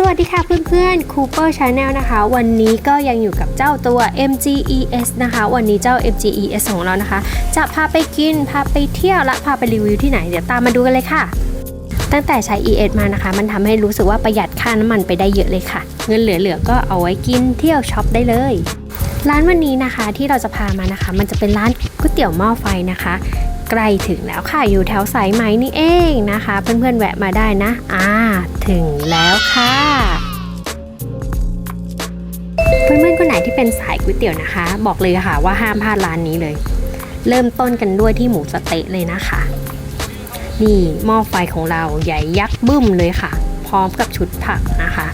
สวัสดีค่ะเพื่อนๆ Cooper Channel นะคะ วันนี้ก็ยังอยู่กับเจ้าตัว MGES นะคะ วันนี้เจ้า MGES ของเรานะคะ จะพาไปกิน พาไปเที่ยว และพาไปรีวิวที่ไหน เดี๋ยวตามมาดูกันเลยค่ะ ตั้งแต่ใช้ ES มานะคะ มันทำให้รู้สึกว่าประหยัดค่าน้ำมันไปได้เยอะเลยค่ะ เงินเหลือๆก็เอาไว้กินเที่ยวช็อปได้เลยร้านวันนี้นะคะที่เราจะพามานะคะ มันจะเป็นร้านก๋วยเตี๋ยวหม้อไฟนะคะ ใกล้ถึงแล้วค่ะ อยู่แถวสายไหมนี่เองนะคะ เพื่อนๆแวะมาได้นะ อ่า ถึงแล้วค่ะ เพื่อนๆคนไหนที่เป็นสายก๋วยเตี๋ยวนะคะ บอกเลยค่ะว่าห้ามพลาดร้านนี้เลย เริ่มต้นกันด้วยที่หมูสะเต๊ะเลยนะคะ นี่หม้อไฟของเราใหญ่ยักษ์บึ้มเลยค่ะ พร้อมกับชุดผักนะคะ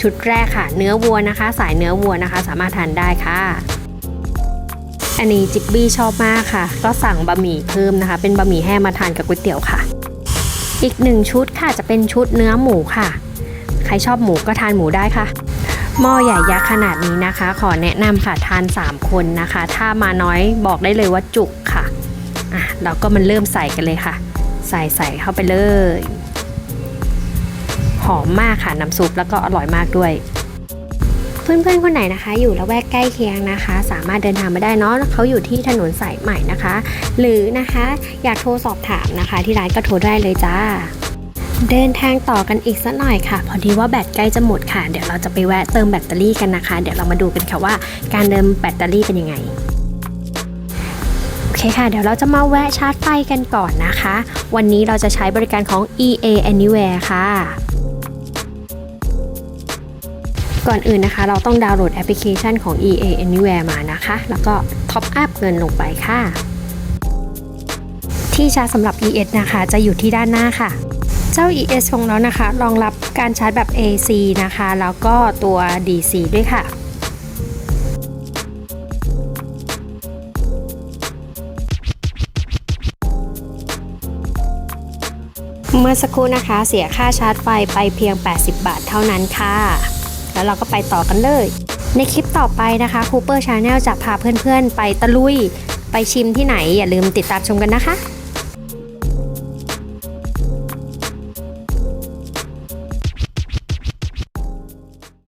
ชุดแรกค่ะ เนื้อวัวนะคะ สายเนื้อวัวนะคะ สามารถทานได้ค่ะ อันนี้จิบบี้ชอบมากค่ะ ก็สั่งบะหมี่เพิ่มนะคะ เป็นบะหมี่แห้งมาทานกับก๋วยเตี๋ยวค่ะ อีกหนึ่งชุดค่ะจะเป็นชุดเนื้อหมูค่ะ ใครชอบหมูก็ทานหมูได้ค่ะหม้อใหญ่ยักษ์ขนาดนี้นะคะ ขอแนะนำค่ะทาน 3 คนนะคะ ถ้ามาน้อยบอกได้เลยว่าจุกค่ะอะ เราก็มันเริ่มใส่กันเลยค่ะ ใส่ใส่เข้าไปเลย หอมมากค่ะน้ำซุปแล้วก็อร่อยมากด้วย เพื่อนๆคนไหนนะคะ อยู่ละแวกใกล้เคียงนะคะ สามารถเดินทางมาได้เนาะเขาอยู่ที่ถนนสายใหม่นะคะ หรือนะคะอยากโทรสอบถามนะคะ ที่ร้านก็โทรได้เลยจ้าเดินทางต่อกันอีกสักหน่อยค่ะ พอดีว่าแบตใกล้จะหมดค่ะ เดี๋ยวเราจะไปแวะเติมแบตเตอรี่กันนะคะ เดี๋ยวเรามาดูกันค่ะว่าการเติมแบตเตอรี่เป็นยังไงโอเคค่ะ เดี๋ยวเราจะมาแวะชาร์จไฟกันก่อนนะคะ วันนี้เราจะใช้บริการของ EA Anywhere ค่ะ ก่อนอื่นนะคะ เราต้องดาวน์โหลดแอปพลิเคชันของ EA Anywhere มานะคะ แล้วก็ท็อปอัพเงินลงไปค่ะ ที่ชาร์จสำหรับ ES นะคะจะอยู่ที่ด้านหน้าค่ะ เจ้า ES ของเรานะคะ รองรับการชาร์จแบบ AC นะคะ แล้วก็ตัว DC ด้วยค่ะเมื่อสักครู่นะคะ เสียค่าชาร์จไฟไปเพียง 80 บาทเท่านั้นค่ะ แล้วเราก็ไปต่อกันเลย ในคลิปต่อไปนะคะ Cooper Channel จะพาเพื่อนๆ ไปตะลุย ไปชิมที่ไหนอย่าลืมติดตามชมกันนะคะ